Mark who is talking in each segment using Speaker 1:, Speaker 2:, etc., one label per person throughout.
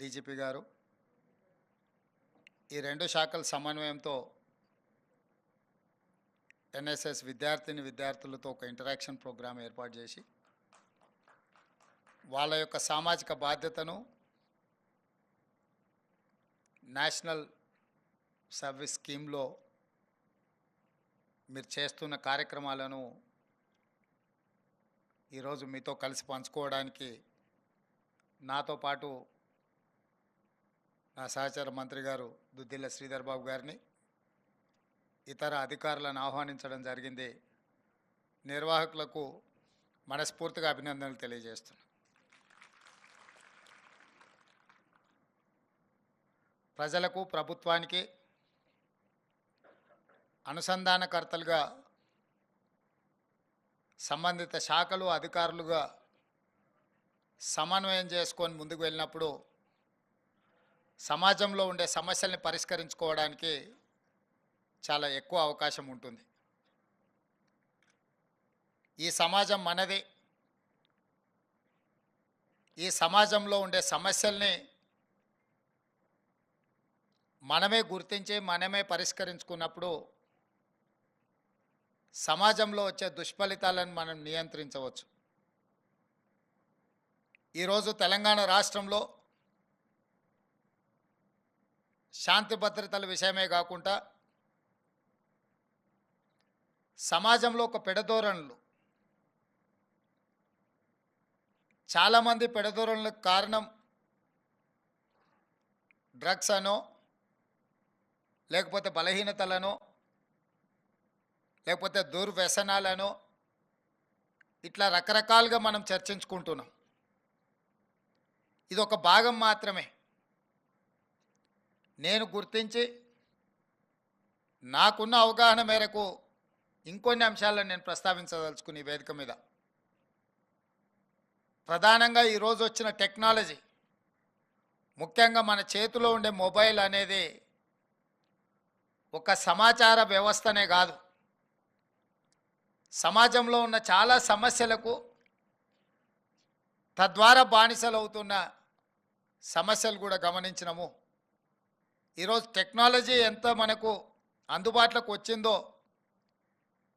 Speaker 1: DGP గారు. ఈ రెండు శాఖల సమన్వయంతో ఎన్ఎస్ఎస్ విద్యార్థిని విద్యార్థులతో ఒక ఇంటరాక్షన్ ప్రోగ్రాం ఏర్పాటు చేసి వాళ్ళ యొక్క సామాజిక బాధ్యతను నేషనల్ సర్వీస్ స్కీమ్లో మీరు చేస్తున్న కార్యక్రమాలను ఈరోజు మీతో కలిసి పంచుకోవడానికి నాతో పాటు నా సహచర మంత్రి గారు దుద్దిల్ల శ్రీధర్ బాబు గారిని ఇతర అధికారులను ఆహ్వానించడం జరిగింది. నిర్వాహకులకు మనస్ఫూర్తిగా అభినందనలు తెలియజేస్తున్నాను ప్రజలకు ప్రభుత్వానికి అనుసంధానకర్తలుగా సంబంధిత శాఖలు అధికారులుగా సమన్వయం చేసుకొని ముందుకు వెళ్ళినప్పుడు సమాజంలో ఉండే సమస్యల్ని పరిష్కరించుకోవడానికి చాలా ఎక్కువ అవకాశం ఉంటుంది. ఈ సమాజం మనది. ఈ సమాజంలో ఉండే సమస్యల్ని మనమే గుర్తించి మనమే పరిష్కరించుకున్నప్పుడు సమాజంలో వచ్చే దుష్ఫలితాలను మనం నియంత్రించవచ్చు. ఈరోజు తెలంగాణ రాష్ట్రంలో శాంతి భద్రతల విషయమే కాకుండా సమాజంలో ఒక పెడధోరణులు చాలామంది పెడధోరణులకు కారణం డ్రగ్స్ అనో లేకపోతే బలహీనతలనో లేకపోతే దుర్వ్యసనాలనో ఇట్లా రకరకాలుగా మనం చర్చించుకుంటున్నాం. ఇది ఒక భాగం మాత్రమే. నేను గుర్తించి నాకున్న అవగాహన మేరకు ఇంకొన్ని అంశాలను నేను ప్రస్తావించదలుచుకుని ఈ వేదిక మీద. ప్రధానంగా ఈరోజు వచ్చిన టెక్నాలజీ ముఖ్యంగా మన చేతిలో ఉండే మొబైల్ అనేది ఒక సమాచార వ్యవస్థనే కాదు. సమాజంలో ఉన్న చాలా సమస్యలకు తద్వారా బానిసలవుతున్న సమస్యలు కూడా గమనించినము. ఈరోజు టెక్నాలజీ ఎంత మనకు అందుబాటులోకి వచ్చిందో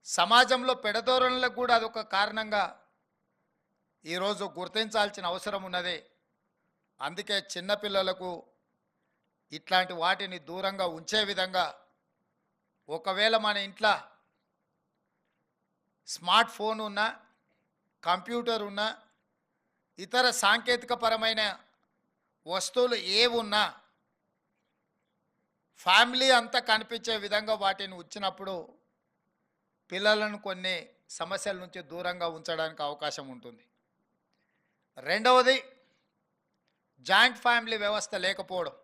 Speaker 1: సమాజంలో పెడధోరణులకు కూడా అదొక కారణంగా ఈరోజు గుర్తించాల్సిన అవసరం ఉన్నది. అందుకే చిన్నపిల్లలకు ఇట్లాంటి వాటిని దూరంగా ఉంచే విధంగా ఒకవేళ మన ఇంట్లో స్మార్ట్ ఫోన్ ఉన్నా కంప్యూటర్ ఉన్నా ఇతర సాంకేతికపరమైన వస్తువులు ఏవున్నా ఉన్నా ఫ్యామిలీ అంతా కనిపించే విధంగా వాటిని ఉంచినప్పుడు పిల్లలను కొన్ని సమస్యల నుంచి దూరంగా ఉంచడానికి అవకాశం ఉంటుంది. రెండవది జాయింట్ ఫ్యామిలీ వ్యవస్థ లేకపోవడం.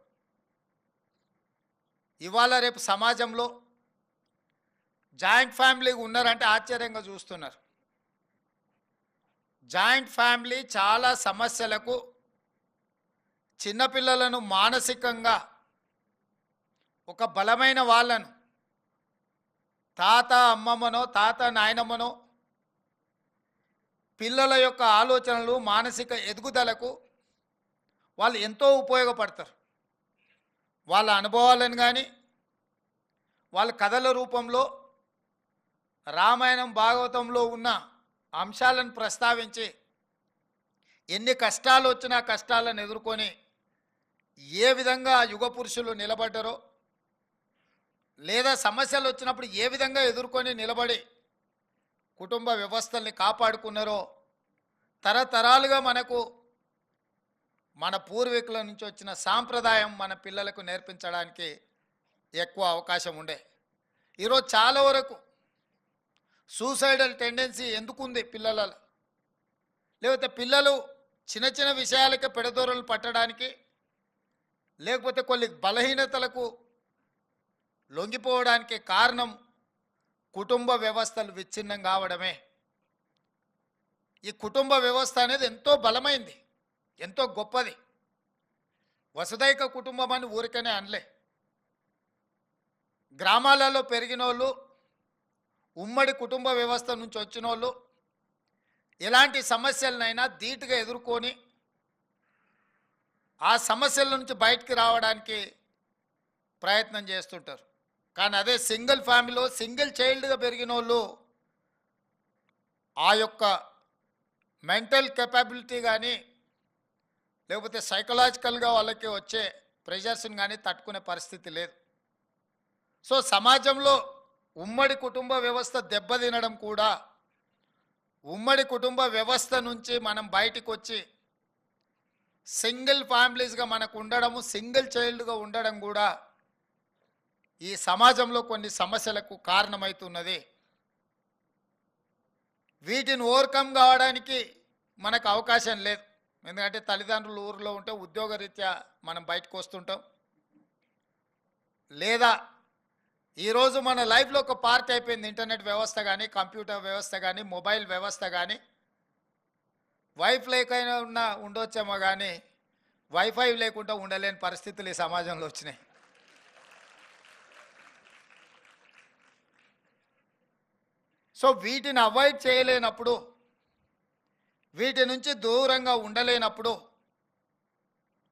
Speaker 1: ఇవాళ రేపు సమాజంలో జాయింట్ ఫ్యామిలీ ఉన్నారంటే ఆశ్చర్యంగా చూస్తున్నారు. జాయింట్ ఫ్యామిలీ చాలా సమస్యలకు చిన్నపిల్లలను మానసికంగా ఒక బలమైన వాళ్ళను. తాత అమ్మమ్మనో తాత నాయనమ్మనో పిల్లల యొక్క ఆలోచనలు మానసిక ఎదుగుదలకు వాళ్ళు ఎంతో ఉపయోగపడతారు. వాళ్ళ అనుభవాలను కానీ వాళ్ళ కథల రూపంలో రామాయణం భాగవతంలో ఉన్న అంశాలను ప్రస్తావించి ఎన్ని కష్టాలు వచ్చినా కష్టాలను ఎదుర్కొని ఏ విధంగా యుగ పురుషులు నిలబడ్డారో లేదా సమస్యలు వచ్చినప్పుడు ఏ విధంగా ఎదుర్కొని నిలబడి కుటుంబ వ్యవస్థల్ని కాపాడుకున్నారో తరతరాలుగా మనకు మన పూర్వీకుల నుంచి వచ్చిన సాంప్రదాయం మన పిల్లలకు నేర్పించడానికి ఎక్కువ అవకాశం ఉండే. ఈరోజు చాలా వరకు సూసైడల్ టెండెన్సీ ఎందుకుంది పిల్లలలో? లేకపోతే పిల్లలు చిన్న చిన్న విషయాలకే పెడదోరలు పట్టడానికి లేకపోతే కొన్ని బలహీనతలకు లొంగిపోవడానికి కారణం కుటుంబ వ్యవస్థలు విచ్ఛిన్నం కావడమే. ఈ కుటుంబ వ్యవస్థ అనేది ఎంతో బలమైంది ఎంతో గొప్పది. వసుదైక కుటుంబం అని ఊరికనే అనలే. గ్రామాలలో పెరిగిన వాళ్ళు ఉమ్మడి కుటుంబ వ్యవస్థ నుంచి వచ్చిన వాళ్ళు ఎలాంటి సమస్యలనైనా ధీటుగా ఎదుర్కొని ఆ సమస్యల నుంచి బయటికి రావడానికి ప్రయత్నం చేస్తుంటారు. కానీ అదే సింగిల్ ఫ్యామిలీలో సింగిల్ చైల్డ్గా పెరిగిన వాళ్ళు ఆ యొక్క మెంటల్ కెపాబిలిటీ కానీ లేకపోతే సైకలాజికల్గా వాళ్ళకి వచ్చే ప్రెషర్స్ని కానీ తట్టుకునే పరిస్థితి లేదు. సో సమాజంలో ఉమ్మడి కుటుంబ వ్యవస్థ దెబ్బతినడం కూడా ఉమ్మడి కుటుంబ వ్యవస్థ నుంచి మనం బయటకు వచ్చి సింగిల్ ఫ్యామిలీస్గా మనకు ఉండడము సింగిల్ చైల్డ్గా ఉండడం కూడా ఈ సమాజంలో కొన్ని సమస్యలకు కారణమవుతున్నది వీటిని ఓవర్కమ్ కావడానికి మనకు అవకాశం లేదు. ఎందుకంటే తల్లిదండ్రులు ఊరిలో ఉంటే ఉద్యోగరీత్యా మనం బయటకు వస్తుంటాం. లేదా ఈరోజు మన లైఫ్లో ఒక పార్ట్ అయిపోయింది. ఇంటర్నెట్ వ్యవస్థ కానీ కంప్యూటర్ వ్యవస్థ కానీ మొబైల్ వ్యవస్థ కానీ వైఫ్ లేకైనా ఉన్న ఉండొచ్చేమో కానీ వైఫై లేకుండా ఉండలేని పరిస్థితులు ఈ సమాజంలో వచ్చినాయి. సో వీటిని అవాయిడ్ చేయలేనప్పుడు వీటి నుంచి దూరంగా ఉండలేనప్పుడు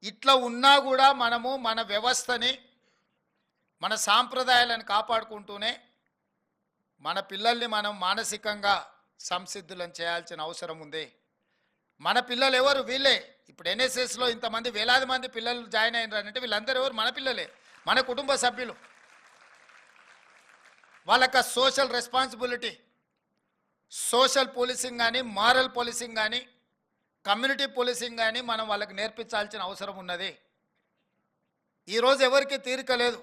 Speaker 1: ఇట్లా ఉన్నా కూడా మనము మన వ్యవస్థని మన సాంప్రదాయాలను కాపాడుకుంటూనే మన పిల్లల్ని మనం మానసికంగా సంసిద్ధులను చేయాల్సిన అవసరం ఉంది. మన పిల్లలు ఎవరు? వీళ్ళే. ఇప్పుడు ఎన్ఎస్ఎస్లో ఇంతమంది వేలాది మంది పిల్లలు జాయిన్ అయినారు అంటే వీళ్ళందరూ ఎవరు? మన పిల్లలే. మన కుటుంబ సభ్యులు. వాళ్ళకి సోషల్ రెస్పాన్సిబిలిటీ సోషల్ పోలీసింగ్ కానీ మారల్ పోలీసింగ్ కానీ కమ్యూనిటీ పోలీసింగ్ కానీ మనం వాళ్ళకి నేర్పించాల్సిన అవసరం ఉన్నది. ఈరోజు ఎవరికి తీరిక లేదు.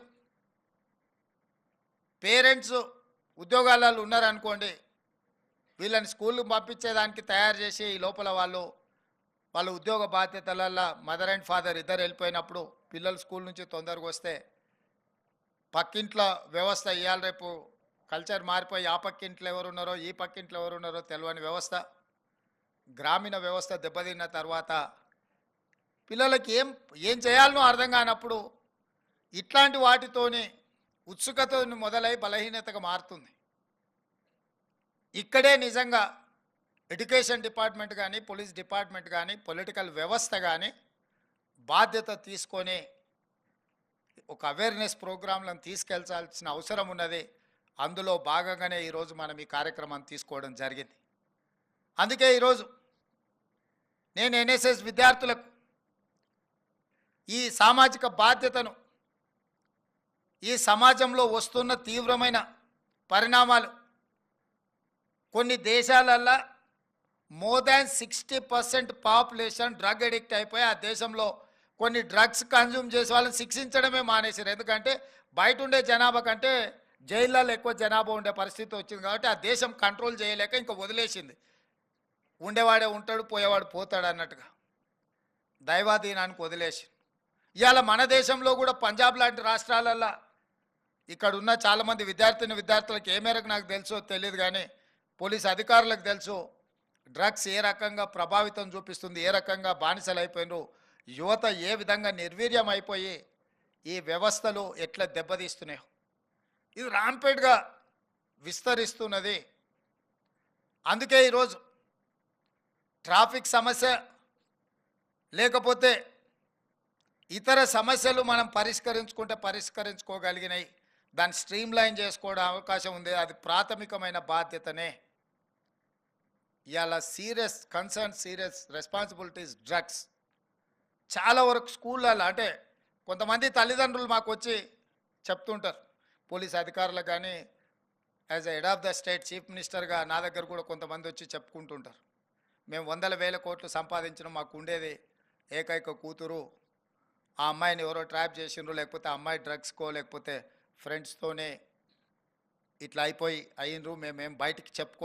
Speaker 1: పేరెంట్స్ ఉద్యోగాలలో ఉన్నారనుకోండి వీళ్ళని స్కూల్కి పంపించేదానికి తయారు చేసి ఈ లోపల వాళ్ళు వాళ్ళ ఉద్యోగ బాధ్యతలల్లో మదర్ అండ్ ఫాదర్ ఇద్దరు వెళ్ళిపోయినప్పుడు పిల్లలు స్కూల్ నుంచి తొందరగా వస్తే పక్కింట్లో వ్యవస్థ ఇవాళ రేపు కల్చర్ మారిపోయి ఆ పక్కింట్లో ఎవరు ఉన్నారో ఈ పక్కింట్లో ఎవరు ఉన్నారో తెలియని వ్యవస్థ గ్రామీణ వ్యవస్థ దెబ్బతిన్న తర్వాత పిల్లలకి ఏం ఏం చేయాలనో అర్థం కానప్పుడు ఇట్లాంటి వాటితోనే ఉత్సుకత మొదలై బలహీనతగా మారుతుంది. ఇక్కడే నిజంగా ఎడ్యుకేషన్ డిపార్ట్మెంట్ కానీ పోలీస్ డిపార్ట్మెంట్ కానీ పొలిటికల్ వ్యవస్థ కానీ బాధ్యత తీసుకొని ఒక అవేర్నెస్ ప్రోగ్రాంలను తీసుకెళ్ళాల్సిన అవసరం ఉన్నది. అందులో భాగంగానే ఈరోజు మనం ఈ కార్యక్రమాన్ని తీసుకోవడం జరిగింది. అందుకే ఈరోజు నేను ఎన్ఎస్ఎస్ విద్యార్థులకు ఈ సామాజిక బాధ్యతను ఈ సమాజంలో వస్తున్న తీవ్రమైన పరిణామాలు కొన్ని దేశాలల్లో more than sixty percent population drug addict అయిపోయి ఆ దేశంలో కొన్ని డ్రగ్స్ కన్జ్యూమ్ చేసే వాళ్ళని శిక్షించడమే మానేశారు. ఎందుకంటే బయట ఉండే జనాభా కంటే జైళ్ళలో ఎక్కువ జనాభా ఉండే పరిస్థితి వచ్చింది కాబట్టి ఆ దేశం కంట్రోల్ చేయలేక ఇంకా వదిలేసింది. ఉండేవాడే ఉంటాడు పోయేవాడు పోతాడు అన్నట్టుగా. దైవాధీనానికి వదిలేసి ఇవాళ మన దేశంలో కూడా పంజాబ్ లాంటి రాష్ట్రాలల్లో ఇక్కడ ఉన్న చాలామంది విద్యార్థిని విద్యార్థులకు ఏ మేరకు నాకు తెలుసో తెలియదు కానీ పోలీస్ అధికారులకు తెలుసు. డ్రగ్స్ ఏ రకంగా ప్రభావితం చూపిస్తుంది ఏ రకంగా బానిసలు అయిపోయినారు యువత ఏ విధంగా నిర్వీర్యం అయిపోయి ఈ వ్యవస్థలు ఎట్లా దెబ్బతీస్తున్నాయో. ఇది రాంపేట్గా విస్తరిస్తున్నది. అందుకే ఈరోజు ట్రాఫిక్ సమస్య లేకపోతే ఇతర సమస్యలు మనం పరిష్కరించుకుంటే పరిష్కరించుకోగలిగినాయి. దాన్ని స్ట్రీమ్ లైన్ చేసుకోవడం అవకాశం ఉంది. అది ప్రాథమికమైన బాధ్యతనే. ఇవాళ serious concern serious responsibilities drugs. చాలా వరకు స్కూళ్ళలో అంటే కొంతమంది తల్లిదండ్రులు మాకు వచ్చి చెప్తుంటారు. పోలీస్ అధికారులకు కానీ as a head of the state chief మినిస్టర్గా నా దగ్గర కూడా కొంతమంది వచ్చి చెప్పుకుంటుంటారు. మేము వందల వేల కోట్లు సంపాదించిన మాకు ఉండేది ఏకైక కూతురు. ఆ అమ్మాయిని ఎవరో ట్రాప్ చేసిండ్రు లేకపోతే ఆ అమ్మాయి డ్రగ్స్కో లేకపోతే ఫ్రెండ్స్తోనే ఇట్లా అయిపోయి అయ్యిండ్రు మేమేం బయటికి చెప్పుకో